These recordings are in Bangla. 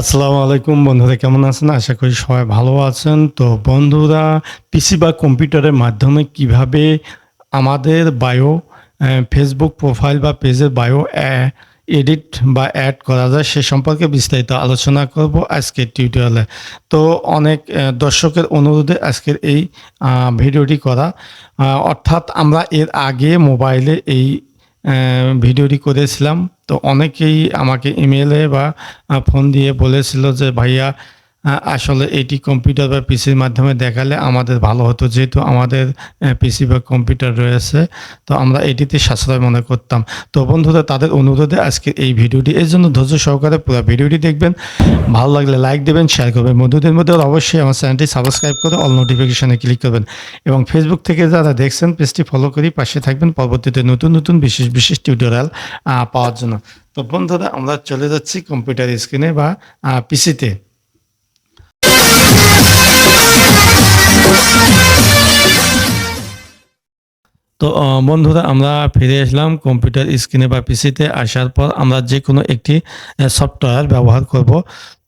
আসসালামু আলাইকুম বন্ধুরা, কেমন আছেন? আশা করি সবাই ভালো আছেন। তো বন্ধুরা পিসি বা কম্পিউটারের মাধ্যমে কীভাবে আমাদের বায়ো ফেসবুক প্রোফাইল বা পেজের বায়ো এডিট বা অ্যাড করা যায় সে সম্পর্কে বিস্তারিত আলোচনা করব আজকের টিউটোরিয়ালে তো অনেক দর্শকের অনুরোধে আজকের এই ভিডিওটি করা। অর্থাৎ আমরা এর আগে মোবাইলে এই ভিডিওটি করেছিলাম। তো অনেকেই আমাকে ইমেলে বা ফোন দিয়ে বলেছিল যে ভাইয়া আসলে এটি কম্পিউটার বা পিসির মাধ্যমে দেখালে আমাদের ভালো হতো, যেহেতু আমাদের পিসি বা কম্পিউটার রয়েছে। তো আমরা এটিতে সাশ্রয় মনে করতাম। তো বন্ধুরা, তাদের অনুরোধে আজকে এই ভিডিওটি এর জন্য ধৈর্য সহকারে পুরো ভিডিওটি দেখবেন। ভালো লাগলে লাইক দেবেন শেয়ার করবেন। বন্ধুদের মধ্যে অবশ্যই আমার চ্যানেলটি সাবস্ক্রাইব করে অল নোটিফিকেশনে ক্লিক করবেন। এবং ফেসবুক থেকে যারা দেখছেন, পেজটি ফলো করি পাশে থাকবেন পরবর্তীতে নতুন নতুন বিশেষ বিশেষ টিউটোরিয়াল পাওয়ার জন্য। তো বন্ধুরা, আমরা চলে যাচ্ছি কম্পিউটার স্ক্রিনে বা পিসিতে তো বন্ধুরা, আমরা ফিরে আসলাম কম্পিউটার স্ক্রিনে বা পিসিতে আসার পর আমরা যে কোনো একটি সফটওয়্যার ব্যবহার করব।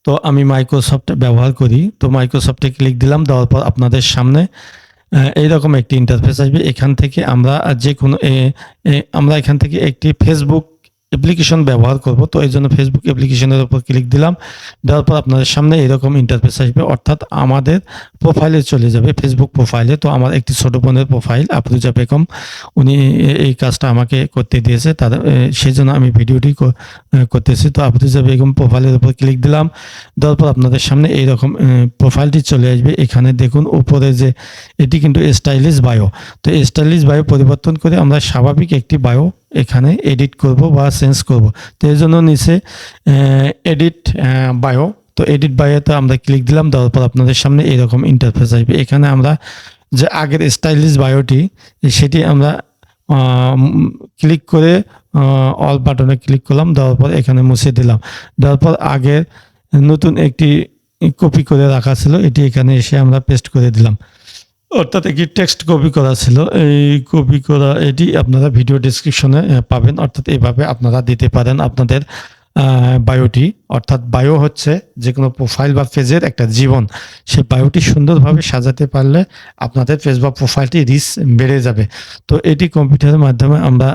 তো, আমি মাইক্রোসফট ব্যবহার করি। তো মাইক্রোসফটে ক্লিক দিলাম, দেওয়ার পর আপনাদের সামনে এইরকম একটি ইন্টারফেস আসবে। এখান থেকে আমরা যে কোনো আমরা এখান থেকে একটি ফেসবুক অ্যাপ্লিকেশন ব্যবহার করব। তো এই জন্য ফেসবুক অ্যাপ্লিকেশনের উপর ক্লিক দিলাম। দেওয়ার পর আপনাদের সামনে এরকম ইন্টারফেস আসবে। অর্থাৎ আমাদের প্রোফাইলে চলে যাবে ফেসবুক প্রোফাইলে তো আমার একটি ছোট বোনের প্রোফাইল আফরুজা বেগম। উনি এই কাজটা আমাকে করতে দিয়েছে। তার সেই জন্য আমি ভিডিওটি করতেছি। তো আফরুজা বেগম প্রোফাইলের উপর ক্লিক দিলাম। দেওয়ার পর আপনাদের সামনে এইরকম প্রোফাইলটি চলে আসবে। এখানে দেখুন, উপরে যে, এটি কিন্তু স্টাইলিশ বায়ো তো স্টাইলিশ বায়ো পরিবর্তন করে আমরা স্বাভাবিক একটি বায়ো এখানে এডিট করব বা চেঞ্জ করব। তো এই জন্য নিচে এডিট বায়ো তো এডিট বায়োতে আমরা ক্লিক দিলাম, দেওয়ার পর আপনাদের সামনে এরকম ইন্টারফেস আসবে। এখানে আমরা যে আগের স্টাইলিশ বায়োটি সেটি আমরা ক্লিক করে অল বাটনে ক্লিক করলাম, দেওয়ার পর এখানে মুছে দিলাম। দেওয়ার পর আগের নতুন একটি কপি করে রাখা ছিল, এটি এখানে এসে আমরা পেস্ট করে দিলাম। অর্থাৎ একটি টেক্সট কপি করা ছিল। এই কপি করা, এটি আপনারা ভিডিও ডিসক্রিপশনে পাবেন। অর্থাৎ এভাবে আপনারা দিতে পারেন আপনাদের বায়োটি অর্থাৎ বায়ো হচ্ছে যে কোনো প্রোফাইল বা পেজের একটা জীবন। সেই বায়োটি সুন্দরভাবে সাজাতে পারলে আপনাদের পেজ বা প্রোফাইলটি রিচ বেড়ে যাবে। তো এটি কম্পিউটারের মাধ্যমে আমরা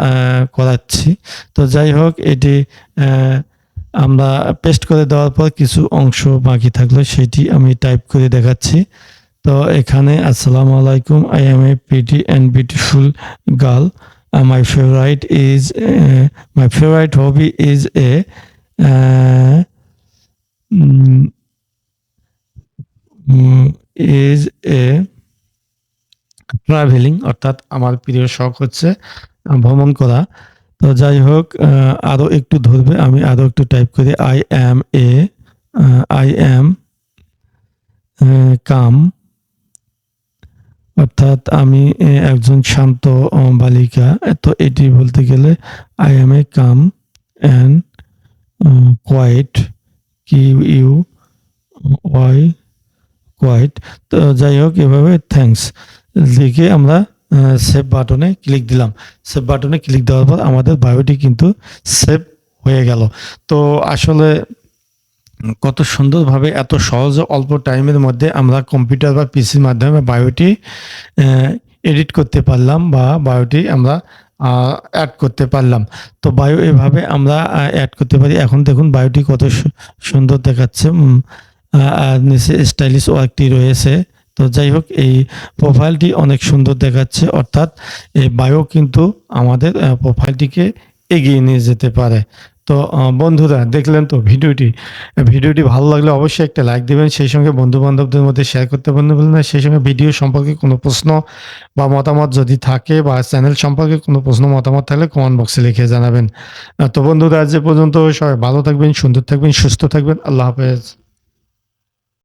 করাচ্ছি। তো যাই হোক, এটি আমরা পেস্ট করে দেওয়ার পর কিছু অংশ বাকি থাকল সেটি আমি টাইপ করে দেখাচ্ছি। তো এখানে আসসালামু আলাইকুম I am a pretty and beautiful girl my favourite is my favourite hobby is a is a travelling অর্থাৎ আমার প্রিয় শখ হচ্ছে ভ্রমণ করা। তো যাই হোক আহ, আরও একটু ধরবে আমি আরও একটু টাইপ করি। I am A I am কাম অর্থাৎ আমি একজন শান্ত বালিকা। তো এটি বলতে গেলে I am a calm and quiet Q U Y quiet তো যাই হোক, এভাবে থ্যাঙ্কস লিখে আমরা সেভ বাটনে ক্লিক দিলাম। সেভ বাটনে ক্লিক দেওয়ার পর আমাদের বায়োটি কিন্তু সেভ হয়ে গেল। তো আসলে কত সুন্দরভাবে এত সহজে অল্প টাইমের মধ্যে আমরা কম্পিউটার বা পিসির মাধ্যমে বায়োটি এডিট করতে পারলাম বা বায়োটি আমরা অ্যাড করতে পারলাম। তো বায়ো এভাবে আমরা অ্যাড করতে পারি। এখন দেখুন বায়োটি কত সুন্দর দেখাচ্ছে। আর নিচে স্টাইলিশ ওয়ার্কটি রয়েছে। তো যাই হোক, এই প্রোফাইলটি অনেক সুন্দর দেখাচ্ছে। অর্থাৎ এই বায়ো কিন্তু আমাদের প্রোফাইলটিকে এগিয়ে নিয়ে যেতে পারে। তো বন্ধুরা, দেখলেন তো ভিডিওটি। ভিডিওটি ভালো লাগলে অবশ্যই একটা লাইক দেবেন, সেই সঙ্গে বন্ধু বান্ধবদের মধ্যে শেয়ার করতে বলবেন না, সেই সঙ্গে ভিডিও সম্পর্কে কোনো প্রশ্ন বা মতামত যদি থাকে বা চ্যানেল সম্পর্কে কোনো প্রশ্ন, মতামত থাকলে কমেন্ট বক্সে লিখে জানাবেন। তো বন্ধুরা যে পর্যন্ত সবাই ভালো থাকবেন, সুন্দর থাকবেন, সুস্থ থাকবেন, আল্লাহ হাফেজ।